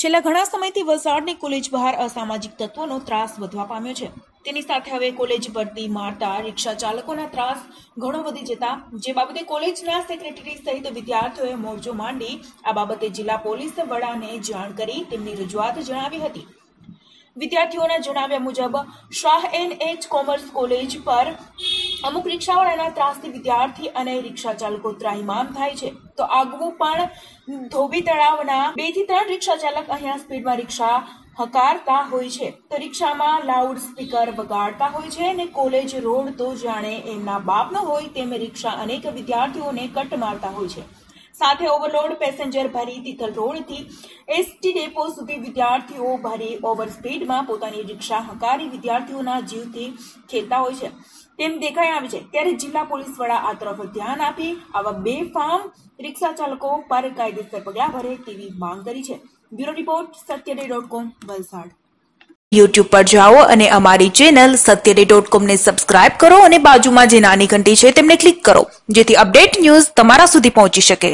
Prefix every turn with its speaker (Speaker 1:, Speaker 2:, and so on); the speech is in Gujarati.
Speaker 1: છેલ્લા ઘણા સમયથી વલસાડની કોલેજ બહાર અસામાજિક તત્વોનો ત્રાસ વધવા પામ્યો છે. તેની સાથે હવે કોલેજ ભરતી, મારતા, રિક્ષા ચાલકોના ત્રાસ ઘણો વધી જતા. જે બાબતે કોલેજના સેક્રેટરી સહિત વિદ્યાર્થીઓએ મોરજો માંડી આ બાબતે જિલ્લા પોલીસ વડાને જાણ કરી તેમની રજૂઆત જણાવી હતી. વિદ્યાર્થીઓના જણાવ્યા મુજબ, Shah N H commerce college પર અમુક રિક્ષાવાળાના ત્રાસથી વિદ્યાર્થી અને રિક્ષા ચાલકો ત્રાહિમામ થાય છે. તો આગવું પણ ધોબી તળાવના બેથી ત્રણ રિક્ષા ચાલક અહીંયા સ્પીડમાં રિક્ષા હકારતા હોય છે. તો રિક્ષામાં લાઉડ સ્પીકર વગાડતા હોય છે અને કોલેજ રોડ તો જાણે એમના બાપનો હોય તેમ રિક્ષા અનેક વિદ્યાર્થીઓને કટ મારતા હોય છે. સાથે ઓવરલોડ પેસેન્જર ભરી તિથલ રોડથી એસટી ડેપો સુધી વિદ્યાર્થીઓ ભારે ઓવર સ્પીડમાં પોતાની રિક્ષા હકારી વિદ્યાર્થીઓના જીવથી ખેલતા હોય છે. તેમ દેખાઈ આવે છે. ત્યારે જિલ્લા પોલીસ વડા આ તરફ ધ્યાન આપી આવા બે ફાર્મ રિક્ષા ચાલકો પર કાયદેસર પગલાં ભરે તેવી માંગ કરી છે. Bureau report સત્યડે dot com, Valsad.
Speaker 2: YouTube પર જાઓ અને અમારી ચેનલ સત્યડે ડોટ કોમને સબસ્ક્રાઇબ કરો અને બાજુમાં જે નાની ઘંટી છે, તેમને ક્લિક કરો, જેથી અપડેટ ન્યૂઝ તમારા સુધી પહોંચી શકે.